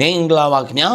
မင်္ဂလာပါခင်ဗျာ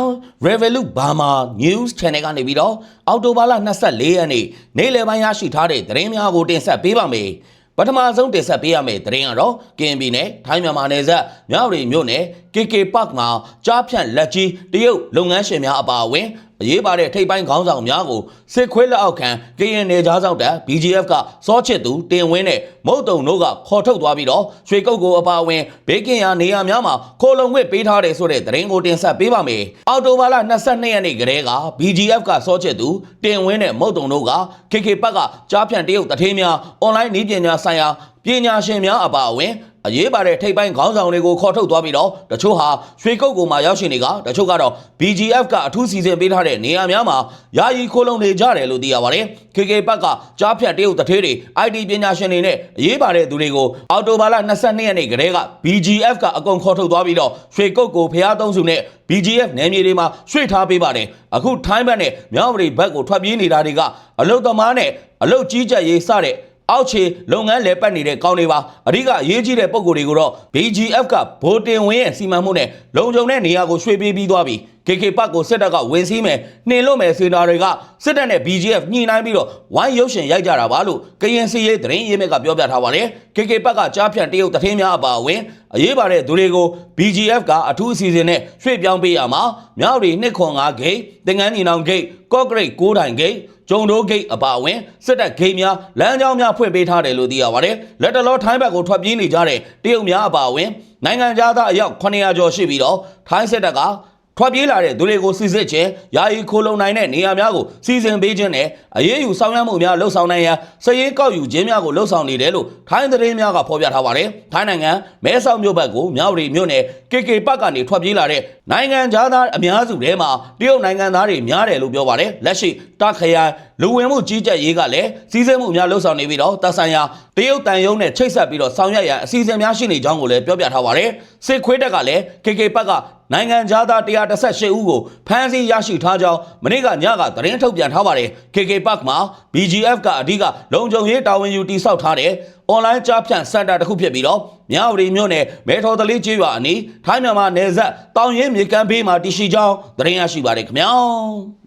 Revolut Burma News Channel ကနေပြီးတော့အောက်တိုဘာလ24ရက်နေ့နေ့လယ်ပိုင်းရရှိထားတဲ့သတင်းများကိုတင်ဆက်ပေးပါမယ်ပထမဆုံးတင်ဆက်ပေးရမယ့်သတင်းကတော့ KNB နဲ့ထိုင်းမြန်မာနယ်စပ်မြောက်ရီမြို့နယ် KK Park မှာကြားဖြန့်လက်ကြီးတရုတ်လုပ်ငန်းရှင်များအပါအဝင် အရေးပါတဲ့ထိပ်ပိုင်းခေါင်းဆောင်များကိုစစ်ခွေးလက်အောက်ခံ KN နယ်ကြားဆောင်တပ် BGF ကစောချစ်သူတင်ဝင်းနဲ့မုတ်တုံတို့ကခေါ်ထုတ်သွားပြီးတော့ရွှေကုတ်ကိုအပါအဝင်ဘေးကင်းရာနေရာများမှာခိုလုံဝစ်ပေးထားတယ်ဆိုတဲ့သတင်းကိုတင်ဆက်ပေးပါမယ်။အော်တိုဘာလ22ရက်နေ့ကတည်းက BGF ကစောချစ်သူတင်ဝင်းနဲ့မုတ်တုံတို့က KK ပတ်ကကြားဖြန့်တရုတ်တထေးများအွန်လိုင်းနည်းပညာဆိုင်ရာ ပညာရှင်များအပါအဝင်အရေးပါတဲ့ထိပ်ပိုင်းခေါင်းဆောင်တွေကိုခေါ်ထုတ်သွားပြီးတော့တချို့ဟာရွှေကုတ်ကိုမှရောက်ရှိနေကတချို့ကတော့ BGF ကအထူးစီစဉ်ပေးထားတဲ့နေရာများမှာယာယီခိုးလုံနေကြတယ်လို့သိရပါတယ်။ KK ဘက်ကကြားဖြတ်တရုတ်တထေးတွေ IT ပညာရှင်တွေနဲ့အရေးပါတဲ့သူတွေကိုအော်တိုဘာလ22ရက်နေ့ကတည်းက BGF ကအကုန်ခေါ်ထုတ်သွားပြီးတော့ရွှေကုတ်ကိုဖျားသုံးစုနဲ့ BGF နယ်မြေတွေမှာရွှေ့ထားပေးပါတယ်။အခုထိုင်းဘက်နဲ့မြောက်ပရိဘက်ကိုထွက်ပြေးနေတာတွေကအလုတ်သမားနဲ့အလုတ်ကြီးကြပ်ရေးစတဲ့ အောက်ခြေလုပ်ငန်းလဲပတ်နေတဲ့ကောင်းတွေပါအဓိကအရေးကြီးတဲ့ပုံကိုယ်တွေကိုတော့ BGF ကဗိုလ်တင်ဝင်းရဲ့စီမံမှုနဲ့လုံခြုံတဲ့နေရာကိုရွှေ့ပေးပြီးသွားပြီ KK ပတ်ကိုစစ်တပ်ကဝင်စည်းမယ်နှင်လို့မယ်စေနာတွေကစစ်တပ်နဲ့ BGF ညှိနှိုင်းပြီးတော့ဝိုင်းရုပ်ရှင်ရိုက်ကြတာပါလို့ကရင်စီရေးသတင်းရေးမြစ်ကပြောပြထားပါတယ် KK ပတ်ကကြားဖြန့်တရုတ်တထင်းများအပါအဝင်အရေးပါတဲ့သူတွေကို BGF ကအထူးအစီအစဉ်နဲ့ရွှေ့ပြောင်းပေးရမှာမြောက်ရီ2ခွန်5ဂိတ်တင်ငန်းညီနောင်ဂိတ်ကော့ဂရိတ်9တိုင်ဂိတ်ကျုံတိုးဂိတ်အပါအဝင်စစ်တပ်ဂိတ်များလမ်းကြောင်းများဖွင့်ပေးထားတယ်လို့သိရပါတယ်။လက်တလောထိုင်းဘက်ကိုထွက်ပြေးနေကြတဲ့တရုတ်များအပါအဝင်နိုင်ငံသားအယောက်900ကျော်ရှိပြီးတော့ထိုင်းစစ်တပ်က ထွက်ပြေးလာတဲ့သူတွေကိုစစ်စစ်ချင်းယာယီခိုးလုံနိုင်တဲ့နေရာများကိုစီစဉ်ပေးခြင်းနဲ့အရေးယူဆောင်ရွက်မှုများလှုပ်ဆောင်နိုင်ရန်စည်ရေးကောက်ယူခြင်းများကိုလှုပ်ဆောင်နေတယ်လို့ထိုင်းသတင်းများကဖော်ပြထားပါတယ်။ထိုင်းနိုင်ငံမဲဆောက်မြို့ဘက်ကိုမြောက်ရီမြို့နယ် KK ပတ်ကနေထွက်ပြေးလာတဲ့နိုင်ငံသားအများစုထဲမှာတရုတ်နိုင်ငံသားတွေများတယ်လို့ပြောပါတယ်။လက်ရှိတခရိုင် လူဝင်မှုကြီးကြပ်ရေးကလည်းစီးစဲမှုများလှုပ်ဆောင်နေပြီးတော့တပ်ဆိုင်ရာတရုတ်တန်ယုံနဲ့ချိတ်ဆက်ပြီးတော့ဆောင်ရွက်ရန်အစီအစဉ်များရှိနေကြောင်းကိုလည်းပြောပြထားပါတယ်။စစ်ခွေးတက်ကလည်း KK ပတ်ကနိုင်ငံသား118ဦးကိုဖမ်းဆီးရရှိထားကြောင်းမနေ့ကညကသတင်းထုတ်ပြန်ထားပါတယ်။ KK Park မှာ BGF ကအဓိကလုံခြုံရေးတာဝန်ယူတည်ဆောက်ထားတဲ့အွန်လိုင်းကြားဖြန့်စင်တာတစ်ခုဖြစ်ပြီးတော့မြဝတီမြို့နယ်မဲထော်တလေးကျေးရွာအနီးထိုင်းမြန်မာနယ်စပ်တောင်ရင်မြေကမ်းဘေးမှာတည်ရှိကြောင်းသတင်းရရှိပါတယ်ခင်ဗျာ။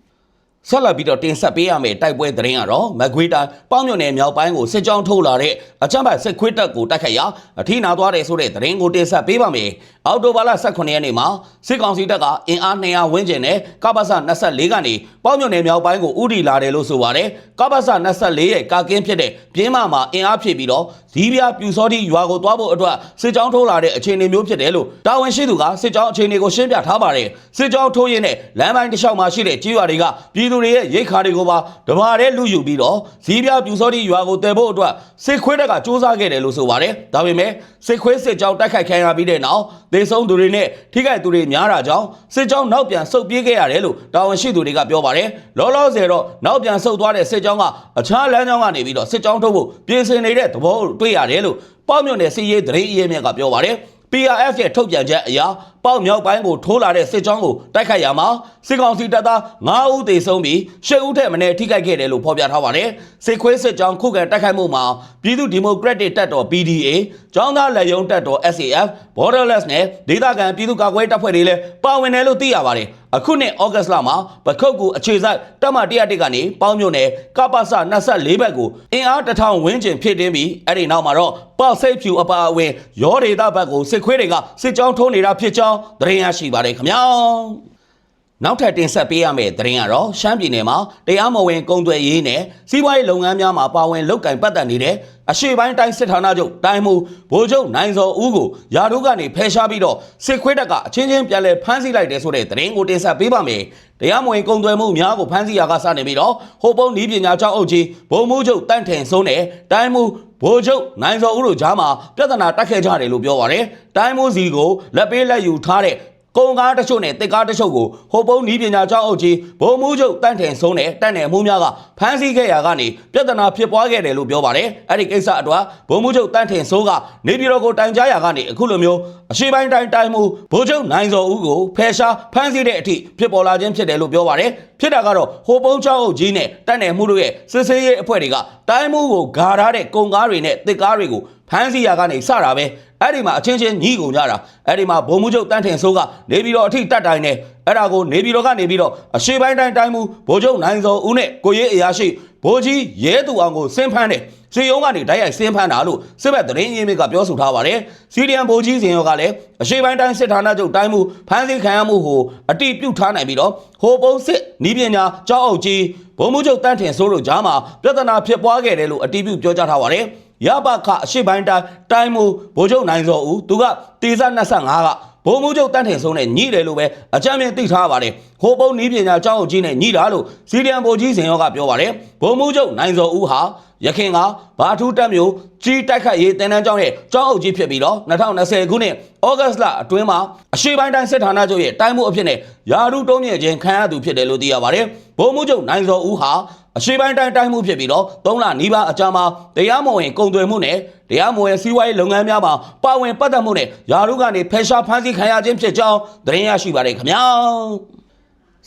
ဆက်လက်ပြီးတော့တင်ဆက်ပေးရမယ့်တိုက်ပွဲသတင်းကတော့မကွေးတိုင်းပေါင်းမြို့နယ်မြောက်ပိုင်းကိုစစ်ကြောင်းထုတ်လာတဲ့အကြမ်းဖက်စစ်ခွေးတပ်ကိုတိုက်ခိုက်ရာအထိနာသွားတယ်ဆိုတဲ့သတင်းကိုတင်ဆက်ပေးပါမယ်။ အောက်တိုဘာလ18ရက်နေ့မှာစစ်ကောင်စီတပ်ကအင်အား200ဝန်းကျင်နဲ့ကပ္ပစ24ကနေပေါင်းမြို့နယ်မြောက်ပိုင်းကိုဥတီလာတယ်လို့ဆိုပါတယ်။ကပ္ပစ24ရဲ့ကာကင်းဖြစ်တဲ့ပြင်းမမှာအင်အားဖြည့်ပြီးတော့ဇီးပြားပြူစောတိရွာကိုသွားဖို့အတွက်စစ်ကြောင်းထိုးလာတဲ့အခြေအနေမျိုးဖြစ်တယ်လို့တာဝန်ရှိသူကစစ်ကြောင်းအခြေအနေကိုရှင်းပြထားပါတယ်။စစ်ကြောင်းထိုးရင်းနဲ့လမ်းပိုင်းတစ်လျှောက်မှာရှိတဲ့ကြေးရွာတွေကပြည်သူတွေရဲ့ရိတ်ခါတွေကိုပါဓမာတဲ့လူယူပြီးတော့ဇီးပြားပြူစောတိရွာကိုတည်ဖို့အတွက်စစ်ခွေးတပ်ကစူးစမ်းခဲ့တယ်လို့ဆိုပါတယ်။ဒါပေမဲ့စစ်ခွေးစစ်ကြောင်းတိုက်ခိုက်ခံရပြီးတဲ့နောက်ဒေဆုံးသူတွေနဲ့ထိခိုက်သူတွေများတာကြောင့်စစ်ကြောင်းနောက်ပြန်ဆုတ်ပြေးခဲ့ရတယ်လို့တာဝန်ရှိသူတွေကပြောပါတယ်။လောလောဆယ်တော့နောက်ပြန်ဆုတ်သွားတဲ့စစ်ကြောင်းကအခြားလမ်းကြောင်းကနေပြီးတော့စစ်ကြောင်းထုတ်ဖို့ပြင်ဆင်နေတဲ့သဘောတွေ့ရတယ်လို့ပေါ့မြို့နယ်စီရေးသတင်းအရေးမြစ်ကပြောပါတယ်။ PRF ရဲ့ထုတ်ပြန်ချက်အရ ပေါ့မြောက်ပိုင်းကိုထိုးလာတဲ့စစ်ကြောင်းကိုတိုက်ခိုက်ရမှာစစ်ကောင်စီတပ်သား9ဦးသေဆုံးပြီး10ဦးထက်မနည်းထိခိုက်ခဲ့တယ်လို့ဖော်ပြထားပါတယ်။စစ်ခွေးစစ်ကြောင်းခုခံတိုက်ခိုက်မှုမှာပြည်သူ့ဒီမိုကရက်တစ်တပ်တော် PDA ၊ကျောင်းသားလက်ယုံတပ်တော် SAF ၊ Borderless နဲ့ဒေသခံပြည်သူ့ကာကွယ်တပ်ဖွဲ့တွေလည်းပါဝင်တယ်လို့သိရပါတယ်။အခုနှစ်ဩဂတ်စ်လမှာပခုတ်ကူအခြေစိုက်တပ်မ101ကနေပေါင်းမြို့နယ်ကပ္ပစ24ဘက်ကိုအင်အားတစ်ထောင်ဝန်းကျင်ဖြည့်တင်းပြီးအဲ့ဒီနောက်မှာတော့ပေါ့စိတ်ဖြူအပါအဝင်ရောဒေသဘက်ကိုစစ်ခွေးတွေကစစ်ကြောင်းထိုးနေတာဖြစ်ကြောင်းသတင်းရရှိပါတယ်ခင်ဗျာ နောက်ထပ်တင်ဆက်ပေးရမယ့်သတင်းကတော့ရှမ်းပြည်နယ်မှာတရားမဝင်ကုန်သွယ်ရေးနဲ့စီးပွားရေးလုပ်ငန်းများမှာပါဝင်လုပ်ကင်ပတ်သက်နေတဲ့အရှိပိုင်းတိုင်းစစ်ဌာနချုပ်တိုင်းမှုဗိုလ်ချုပ်နိုင်စောဦးကိုယာတို့ကနေဖယ်ရှားပြီးတော့စစ်ခွေးတပ်ကအချင်းချင်းပြန်လည်ဖမ်းဆီးလိုက်တယ်ဆိုတဲ့သတင်းကိုတင်ဆက်ပေးပါမယ်။တရားမဝင်ကုန်သွယ်မှုများကိုဖမ်းဆီးရာကစနေပြီးတော့ဟိုပုံနီးပညာကျောင်းအုပ်ကြီးဗိုလ်မှူးချုပ်တန့်ထင်စိုးနဲ့တိုင်းမှုဗိုလ်ချုပ်နိုင်စောဦးတို့ကြားမှာပြဿနာတက်ခဲ့ကြတယ်လို့ပြောပါရယ်။တိုင်းမှုစီကိုလက်ပေးလက်ယူထားတဲ့ ကုန်ကားတချို့နဲ့တစ်ကားတချို့ကိုဟိုပုံနီးပညာကျောင်းအုပ်ကြီးဗိုလ်မှူးချုပ်တန့်ထင်ဆုံးနဲ့တန့်နယ်မှုများကဖမ်းဆီးခဲ့ရာကနေပြဿနာဖြစ်ပွားခဲ့တယ်လို့ပြောပါတယ်အဲ့ဒီကိစ္စအတွက်ဗိုလ်မှူးချုပ်တန့်ထင်စိုးကနေပြည်တော်ကိုတိုင်ကြားရာကနေအခုလိုမျိုးအရှိပိုင်းတိုင်းတိုင်းမှုဗိုလ်ချုပ်နိုင်စောဦးကိုဖယ်ရှားဖမ်းဆီးတဲ့အထိဖြစ်ပေါ်လာခြင်းဖြစ်တယ်လို့ပြောပါတယ်ဖြစ်တာကတော့ဟိုပုံကျောင်းအုပ်ကြီးနဲ့တန့်နယ်မှုတို့ရဲ့စစ်ဆေးရေးအဖွဲ့တွေကတိုင်းမှုကိုဂါထားတဲ့ကုန်ကားတွေနဲ့တစ်ကားတွေကို ဖမ်းစီရာကနေစတာပဲအဲ့ဒီမှာအချင်းချင်းညီးကုန်ကြတာအဲ့ဒီမှာဘုံမှုချုပ်တန်းထင်ဆိုးကနေပြီးတော့အထိတက်တိုင်းနေအဲ့ဒါကိုနေပြီးတော့ကနေပြီးတော့အရှိပိုင်းတိုင်းတိုင်းမူဘိုးချုပ်နိုင်စောဦးနဲ့ကိုရေးအရာရှိဘိုးကြီးရဲသူအောင်ကိုစင်းဖမ်းတယ်စီယုံကနေတိုက်ရိုက်စင်းဖမ်းတာလို့စစ်ဘက်သတင်းရင်းမြစ်ကပြောဆိုထားပါတယ်စီရီယန်ဘိုးကြီးစင်ရောကလည်းအရှိပိုင်းတိုင်းစစ်ဌာနချုပ်တိုင်းမူဖမ်းဆီးခံရမှုကိုအတိပြုထားနိုင်ပြီးတော့ဟိုပုံစစ်နီးပညာကြောက်အုပ်ကြီးဘုံမှုချုပ်တန်းထင်ဆိုးတို့ကြားမှာပြဿနာဖြစ်ပွားခဲ့တယ်လို့အတိပြုပြောကြားထားပါတယ် ရပခအရှိပိုင်းတိုင်းတိုင်းမူဘိုးချုပ်နိုင်စောဦးသူကတေဇ25ကဘုံမှုချုပ်တန်းထင်ဆုံးနဲ့ညှိတယ်လို့ပဲအကြမ်းမြင်သိထားပါတယ်ဟိုပုံနီးပညာကြောက်အုပ်ကြီးနဲ့ညှိတာလို့စီရီယန်ဘိုးကြီးစင်ရောကပြောပါတယ်ဘုံမှုချုပ်နိုင်စောဦးဟာရခင်ကဘာထူးတက်မျိုးကြီးတိုက်ခတ်ရေးတင်တန်းကျောင်းရဲ့ကျောင်းအုပ်ကြီးဖြစ်ပြီးတော့2020ခုနှစ်ဩဂတ်စ်လအတွင်းမှာအရှိပိုင်းတိုင်းစစ်ဌာနချုပ်ရဲ့တိုင်းမှုအဖြစ်နဲ့ယာရုတုံးမြင့်ခြင်းခံရသူဖြစ်တယ်လို့သိရပါတယ်ဘုံမှုချုပ်နိုင်စောဦးဟာအရှိပိုင်းတိုင်းတိုင်းမှုဖြစ်ပြီးတော့၃လနီးပါးအကြာမှာတရားမဝင်ကုန်သွယ်မှုနဲ့တရားမဝင်စီးပွားရေးလုပ်ငန်းများမှာပါဝင်ပတ်သက်မှုနဲ့ယာရုကနေဖယ်ရှားဖမ်းဆီးခံရခြင်းဖြစ်ကြောင်းသတင်းရရှိပါတယ်ခင်ဗျာ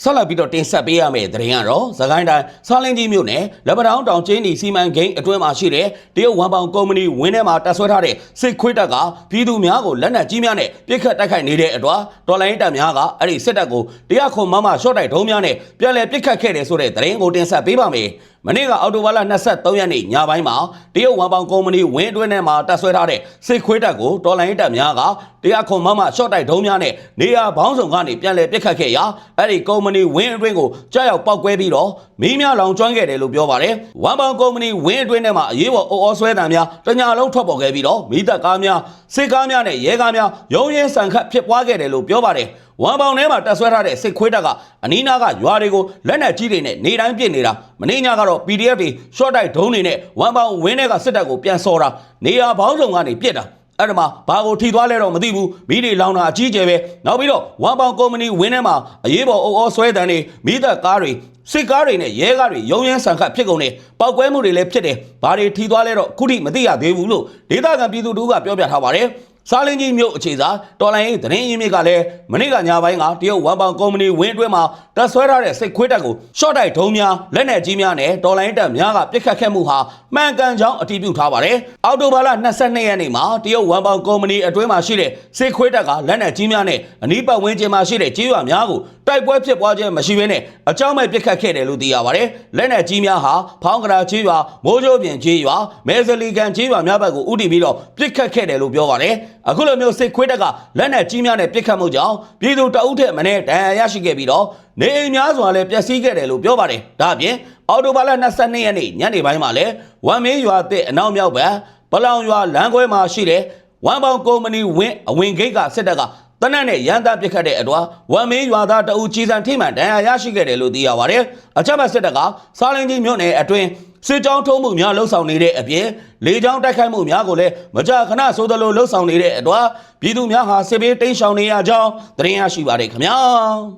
ဆက်လက်ပြီးတော့တင်ဆက်ပေးရမယ့်သတင်းကတော့သခိုင်းတိုင်းစားလင်းကြီးမြို့နယ်လက်ပတောင်းတောင်ကျင်းဒီစီမံကိန်းအတွင်းမှာရှိတဲ့တရုတ်ဝမ်ပေါင်ကုမ္ပဏီဝင်းထဲမှာတပ်ဆွဲထားတဲ့စစ်ခွေးတပ်ကပြည်သူများကိုလက်နက်ကြီးများနဲ့ပစ်ခတ်တိုက်ခိုက်နေတဲ့အတွက်တော်လိုင်းတပ်များကအဲ့ဒီစစ်တပ်ကိုတရားခွန်မမရှော့တိုက်ဒုံးများနဲ့ပြန်လည်ပစ်ခတ်ခဲ့တယ်ဆိုတဲ့သတင်းကိုတင်ဆက်ပေးပါမယ်မနေ့ကအော်တိုဘာလ23ရက်နေ့ညပိုင်းမှာတရုတ်ဝမ်ပေါင်ကုမ္ပဏီဝင်းအတွင်းထဲမှာတပ်ဆွဲထားတဲ့စစ်ခွေးတပ်ကိုတော်လိုင်းတပ်များကတရားခွန်မမရှော့တိုက်ဒုံးများနဲ့နေရာဘောင်းဆောင်ကနေပြန်လည်ပစ်ခတ်ခဲ့ရာအဲ့ဒီကုမ္ပဏီဝင်းအတွင်းကိုကြားရောက်ပောက်ကွဲပြီးတော့မီးများလောင်ကျွမ်းခဲ့တယ်လို့ပြောပါတယ်ဝမ်ပေါင်ကုမ္ပဏီဝင်းအတွင်းထဲမှာအရေးပေါ်အော်အော်ဆွဲတံများတညာလုံးထွက်ပေါ်ခဲ့ပြီးတော့မိသက်ကားများစစ်ကားများနဲ့ရဲကားများရုံးရင်ဆန်ခတ်ဖြစ်ပွားခဲ့တယ်လို့ပြောပါတယ် ဝမ်ပေါင်ထဲမှာတက်ဆွဲထားတဲ့စစ်ခွေးတပ်ကအနီးနားကရွာတွေကိုလက်နက်ကြီးတွေနဲ့နေတိုင်းပစ်နေတာမင်းညကတော့ PDF တွေ short တိုက်ဒုံးတွေနဲ့ဝမ်ပေါင်ဝင်းထဲကစစ်တပ်ကိုပြန်စော်တာနေရာဘောင်းဆောင်ကနေပစ်တာအဲ့ဒါမှဘာကိုထိသွားလဲတော့မသိဘူးမိတွေလောင်တာအကြီးကျယ်ပဲနောက်ပြီးတော့ဝမ်ပေါင်ကုမ္ပဏီဝင်းထဲမှာအရေးပေါ်အုပ်အောဆွဲတန်းတွေမိသက်ကားတွေစစ်ကားတွေနဲ့ရဲကားတွေရုံရင်းဆန်ခတ်ဖြစ်ကုန်တယ်ပောက်ကွဲမှုတွေလည်းဖြစ်တယ်ဘာတွေထိသွားလဲတော့ခုထိမသိရသေးဘူးလို့ဒေသခံပြည်သူတို့ကပြောပြထားပါတယ် စားလင်းကြီးမြို့အခြေစားတော်လိုင်းရေးသတင်းရင်းမြစ်ကလည်းမနေ့ကညပိုင်းကတရုတ်ဝမ်ပေါင်ကုမ္ပဏီဝင်းအတွင်းမှာတပ်ဆွဲထားတဲ့စစ်ခွေးတပ်ကိုရှော့တိုက်ဒုံးများလက်နက်ကြီးများနဲ့တော်လိုင်းတပ်များကပစ်ခတ်ခဲ့မှုဟာမှန်ကန်ကြောင်းအတည်ပြုထားပါတယ်။အောက်တိုဘာလ22ရက်နေ့မှာတရုတ်ဝမ်ပေါင်ကုမ္ပဏီအတွင်းမှာရှိတဲ့စစ်ခွေးတပ်ကလက်နက်ကြီးများနဲ့အနီးပတ်ဝန်းကျင်မှာရှိတဲ့ကြေးရွာများကိုတိုက်ပွဲဖြစ်ပွားခြင်းမရှိဘဲနဲ့အကြောင်းမဲ့ပစ်ခတ်ခဲ့တယ်လို့သိရပါတယ်။လက်နက်ကြီးများဟာဖောင်းကရာကြေးရွာမိုးကြိုးပြင်ကြေးရွာမဲဇလီကန်ကြေးရွာများဘက်ကိုဥတီပြီးတော့ပစ်ခတ်ခဲ့တယ်လို့ပြောပါတယ်။ အခုလိုမျိုးစစ်ခွေးတပ်ကလက်နက်ကြီးများနဲ့ပစ်ခတ်မှုကြောင့်ပြည်သူတအုပ်ထက်မနဲ့ဒဏ်ရာရရှိခဲ့ပြီးတော့နေအိမ်များစွာလည်းပျက်စီးခဲ့တယ်လို့ပြောပါတယ်။ဒါအပြင်အော်တိုဘာလ22ရက်နေ့ညနေပိုင်းမှာလည်းဝမ်မင်းရွာတဲ့အနောက်မြောက်ဘက်ပလောင်ရွာလမ်းခွဲမှာရှိတဲ့ဝမ်ပေါင်ကုမ္ပဏီဝင်းအဝင်ဂိတ်ကစစ်တပ်ကတနက်နဲ့ရန်သားပစ်ခတ်တဲ့အတွက်ဝမ်မင်းရွာသားတအူကြီးစံထိမှန်ဒဏ်ရာရရှိခဲ့တယ်လို့သိရပါတယ်။အချက်မဲ့စစ်တပ်ကစားလင်းကြီးမြို့နယ်အတွင်း စစ်ကြောင်းထုံးမှုများလှုပ်ဆောင်နေတဲ့အပြင်လေကြောင်းတိုက်ခိုက်မှုများကိုလည်းမကြာခဏဆိုသလိုလှုပ်ဆောင်နေတဲ့အတွက်ပြည်သူများဟာစစ်ဘေးတိမ်းရှောင်နေရကြောင်းသတင်းရရှိပါတယ်ခင်ဗျာ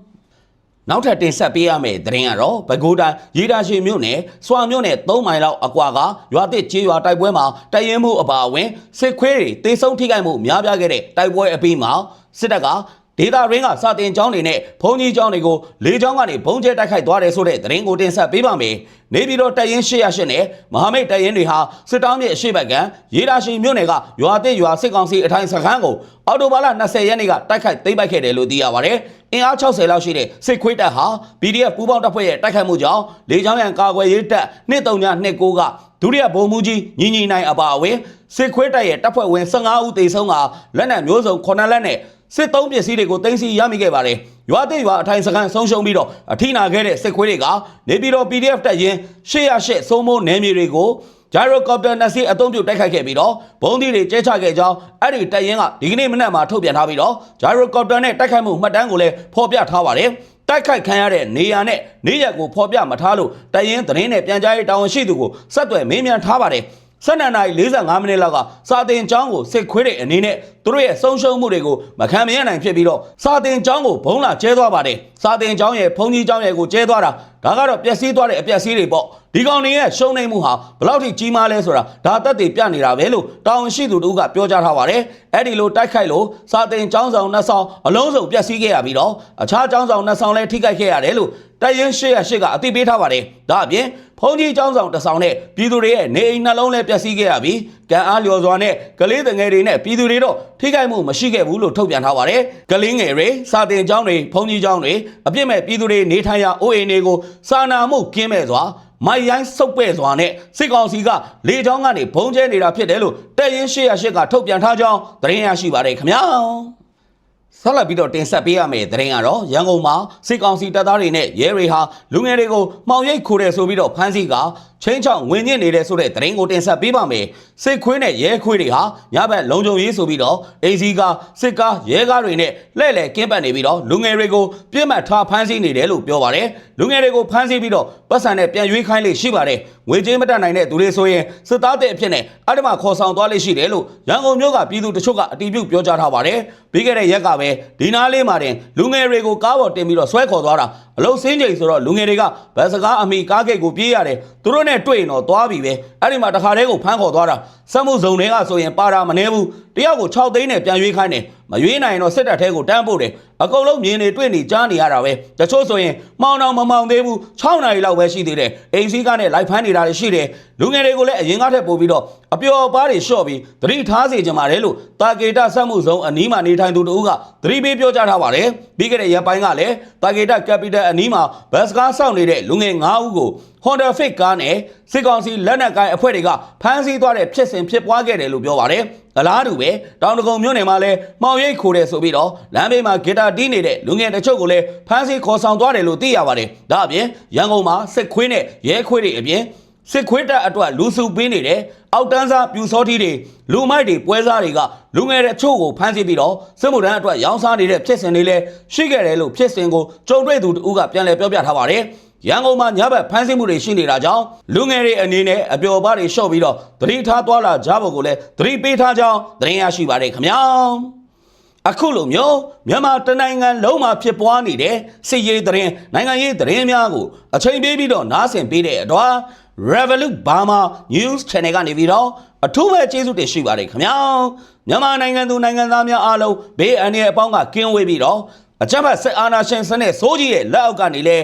။နောက်ထပ်တင်ဆက်ပေးရမယ့်သတင်းကတော့ပဲခူးတိုင်းရေတာရှိမြို့နယ်စွာမြို့နယ်3မိုင်လောက်အကွာကရွာသစ်ကျေးရွာတိုက်ပွဲမှာတိုက်ရင်မှုအပါအဝင်စစ်ခွေးတွေတေဆုံးထိခိုက်မှုများပြားခဲ့တဲ့တိုက်ပွဲအပြီးမှာစစ်တပ်က ဒေတာရင်းကစာတင်ကျောင်းတွေနဲ့ဘုံကြီးကျောင်းတွေကိုလေးကျောင်းကနေဘုံကျဲတိုက်ခိုက်သွားတယ်ဆိုတဲ့သတင်းကိုတင်ဆက်ပေးပါမယ်။နေပြည်တော်တပ်ရင်း808နဲ့မဟာမိတ်တပ်ရင်းတွေဟာစစ်တောင်းမြစ်အရှိတ်ဘက်ကရေတာရှိမြို့နယ်ကရွာသစ်ရွာစစ်ကောင်စီအထိုင်စခန်းကိုအော်တိုဘာလ20ရက်နေ့ကတိုက်ခိုက်သိမ်းပိုက်ခဲ့တယ်လို့သိရပါတယ်။အင်အား60လောက်ရှိတဲ့စစ်ခွေးတပ်ဟာ PDF ပူးပေါင်းတပ်ဖွဲ့ရဲ့တိုက်ခိုက်မှုကြောင့်လေကြောင်းရန်ကာကွယ်ရေးတပ်2329ကဒုတိယဗိုလ်မှူးကြီးညီညီနိုင်အပါအဝင်စစ်ခွေးတပ်ရဲ့တပ်ဖွဲ့ဝင်15ဦးသေဆုံးကလက်နက်မျိုးစုံ9လက်နဲ့ စစ်သုံးပစ္စည်းတွေကိုတင်စီရမိခဲ့ပါတယ်။ရွာတဲ့ရွာအထိုင်စခန်းဆုံးရှုံးပြီးတော့အထိနာခဲ့တဲ့စစ်ခွေးတွေကနေပြည်တော် PDF တပ်ရင်း808စိုးမိုးနယ်မြေတွေကိုဂျိုင်ရိုကော်ပတာနှစ်စီးအသုံးပြုတိုက်ခိုက်ခဲ့ပြီးတော့ဘုံသီးတွေကျဲချခဲ့ကြောင်းအဲ့ဒီတပ်ရင်းကဒီကနေ့မနက်မှာထုတ်ပြန်ထားပြီးတော့ဂျိုင်ရိုကော်ပတာနဲ့တိုက်ခိုက်မှုမှတ်တမ်းကိုလည်းဖော်ပြထားပါတယ်။တိုက်ခိုက်ခံရတဲ့နေရာနဲ့နေရက်ကိုဖော်ပြမထားလို့တရင်သတင်းနဲ့ပြန်ကြားရေးတာဝန်ရှိသူကိုဆက်သွယ်မေးမြန်းထားပါတယ် 12နာရီ45မိနစ်လောက်ကစာတင်ကျောင်းကိုစစ်ခွေးတဲ့အနေနဲ့သူတို့ရဲ့ဆုံးရှုံးမှုတွေကိုမခံမရနိုင်ဖြစ်ပြီးတော့စာတင်ကျောင်းကိုဘုံလာကျဲသွားပါတယ်စာတင်ကျောင်းရဲ့ဘုံကြီးကျောင်းရဲ့ကိုကျဲသွားတာဒါကတော့ပျက်စီးသွားတဲ့အပျက်စီးတွေပေါ့ဒီကောင်တွေရဲ့ရှုံးနေမှုဟာဘယ်လောက်ထိကြီးမားလဲဆိုတာဒါသက်သေပြနေတာပဲလို့တာဝန်ရှိသူတို့ကပြောကြားထားပါတယ်အဲ့ဒီလိုတိုက်ခိုက်လို့စာတင်ចောင်းဆောင်နှစ်ဆောင်အလုံးစုံပျက်စီးခဲ့ရပြီးတော့အခြားចောင်းဆောင်နှစ်ဆောင်လည်းထိခိုက်ခဲ့ရတယ်လို့တိုက်ရင်ရှေ့ရရှေ့ကအသိပေးထားပါတယ်ဒါအပြင်ဖုန်ကြီးចောင်းဆောင်တစ်ဆောင်နဲ့ပြည်သူတွေရဲ့နေအိမ်နှလုံးလည်းပျက်စီးခဲ့ရပြီးကံအားလျော်စွာနဲ့ကလေးတငယ်တွေနဲ့ပြည်သူတွေတော့ထိခိုက်မှုမရှိခဲ့ဘူးလို့ထုတ်ပြန်ထားပါတယ်ကလေးငယ်တွေစာတင်ကျောင်းတွေဖုန်ကြီးကျောင်းတွေအပြစ်မဲ့ပြည်သူတွေနေထိုင်ရာအိုးအိမ်တွေကိုစာနာမှုကင်းမဲ့စွာ မိုက်ရိုင်းစုပ်ပဲ့စွာနဲ့စစ်ကောင်စီကလေကြောင်းကနေဘုံကျဲနေတာဖြစ်တယ်လို့တက်ရင်ရှေ့ရရှေ့ကထုတ်ပြန်ထားကြောင်းသတင်းရရှိပါတယ်ခင်ဗျာဆက်လက်ပြီးတော့တင်ဆက်ပေးရမယ့်သတင်းကတော့ရန်ကုန်မှာစစ်ကောင်စီတပ်သားတွေနဲ့ရဲတွေဟာလူငယ်တွေကိုမှောင်ရိပ်ခိုးတယ်ဆိုပြီးတော့ဖမ်းဆီးက ချင်းချောင်းဝင်ညစ်နေတဲ့ဆိုတဲ့သတင်းကိုတင်ဆက်ပေးပါမယ်စစ်ခွေးနဲ့ရဲခွေးတွေဟာညဘက်လုံခြုံရေးဆိုပြီးတော့အေစီကစစ်ကားရဲကားတွေနဲ့လှည့်လည်ကင်းပတ်နေပြီးတော့လူငယ်တွေကိုပြစ်မှတ်ထားဖမ်းဆီးနေတယ်လို့ပြောပါတယ်လူငယ်တွေကိုဖမ်းဆီးပြီးတော့ပတ်စံနဲ့ပြန်ရွေးခိုင်းလေရှိပါတယ်ငွေကြေးမတက်နိုင်တဲ့သူတွေဆိုရင်စစ်သားတဲ့အဖြစ်နဲ့အတ္တမခေါ်ဆောင်သွားလေရှိတယ်လို့ရန်ကုန်မြို့ကပြည်သူတချို့ကအတည်ပြုပြောကြားထားပါတယ်ပြီးခဲ့တဲ့ရက်ကပဲဒီနားလေးမှာတင်လူငယ်တွေကိုကားပေါ်တင်ပြီးတော့ဆွဲခေါ်သွားတာအလုံးစင်းချိန်ဆိုတော့လူငယ်တွေကဗတ်စကားအမိကားဂိတ်ကိုပြေးရတယ်သူတို့နဲ့တွေ့ရင်တော့သွားပြီပဲအဲ့ဒီမှာတခါတည်းကိုဖမ်းခေါ်သွားတာစက်မှုဇုံတွေကဆိုရင်ပါတာမနှဲဘူး တယောက်ကို6သိန်းနဲ့ပြန်ရွေးခိုင်းတယ်မရွေးနိုင်ရင်တော့စစ်တပ်ထဲကိုတန်းပို့တယ်အကုန်လုံးမြင်နေတွေ့နေကြားနေရတာပဲတချို့ဆိုရင်မှောင်တော့မမှောင်သေးဘူး6နာရီလောက်ပဲရှိသေးတယ်အိမ်စည်းကားနဲ့လိုက်ဖမ်းနေတာတွေရှိတယ်လူငယ်တွေကိုလည်းအရင်ကထက်ပို့ပြီးတော့အပျော်ပါးတွေလျှော့ပြီးသတိထားစေချင်ပါတယ်လို့တာကေတစက်မှုဇုံအနီးမှာနေထိုင်သူတို့ကသတိပေးပြောကြားထားပါတယ်ပြီးခဲ့တဲ့ရက်ပိုင်းကလည်းတာကေတကပီတယ်အနီးမှာဘတ်စကားစောင့်နေတဲ့လူငယ်9ဦးကို Honda Fit ကားနဲ့စစ်ကောင်စီလက်နက်ကိုင်အဖွဲ့တွေကဖမ်းဆီးသွားတဲ့ဖြစ်စဉ်ဖြစ်ပွားခဲ့တယ်လို့ပြောပါတယ်။ အလားတူပဲတောင်တကုံမြို့နယ်မှာလည်းမှောင်ရိပ်ခိုးတယ်ဆိုပြီးတော့လမ်းဘေးမှာဂီတာတီးနေတဲ့လူငယ်တချို့ကိုလည်းဖမ်းဆီးခေါ်ဆောင်သွားတယ်လို့သိရပါတယ်။ဒါအပြင်ရန်ကုန်မှာစစ်ခွေးနဲ့ရဲခွေးတွေအပြင်စစ်ခွေးတပ်အတွက်လူစုပေးနေတဲ့အောက်တန်းစားပြူစောထီတွေလူမိုက်တွေပွဲစားတွေကလူငယ်တဲ့ချို့ကိုဖမ်းဆီးပြီးတော့စစ်မှုထမ်းအတွက်ရောင်းစားနေတဲ့ဖြစ်စဉ်တွေလည်းရှိခဲ့တယ်လို့ဖြစ်စဉ်ကိုကြုံတွေ့သူတူကပြန်လည်ပြောပြထားပါတယ်။ ရန်ကုန်မှာညဘက်ဖမ်းဆီးမှုတွေရှိနေတာကြောင့်လူငယ်တွေအနေနဲ့အပျော်ပါးတွေလျှော့ပြီးတော့သတိထားသွားလာကြဖို့ကိုလည်းသတိပေးထားကြောင်းသတင်းရရှိပါတယ်ခင်ဗျာ။အခုလိုမျိုးမြန်မာတနိုင်ငံလုံးမှာဖြစ်ပွားနေတဲ့စစ်ရေးသတင်းနိုင်ငံရေးသတင်းများကိုအချိန်ပေးပြီးတော့နားဆင်ပေးတဲ့အတွက် Revolut Burma News Channel ကနေပြီးတော့အထူးပဲကျေးဇူးတင်ရှိပါတယ်ခင်ဗျာမြန်မာနိုင်ငံသူနိုင်ငံသားများအားလုံးဘေးအန္တရာယ်အပေါင်းကကင်းဝေးပြီးတော့အကြမ်းဖက်စစ်အာဏာရှင်စနစ်စိုးကြီးရဲ့လက်အောက်ကနေလည်း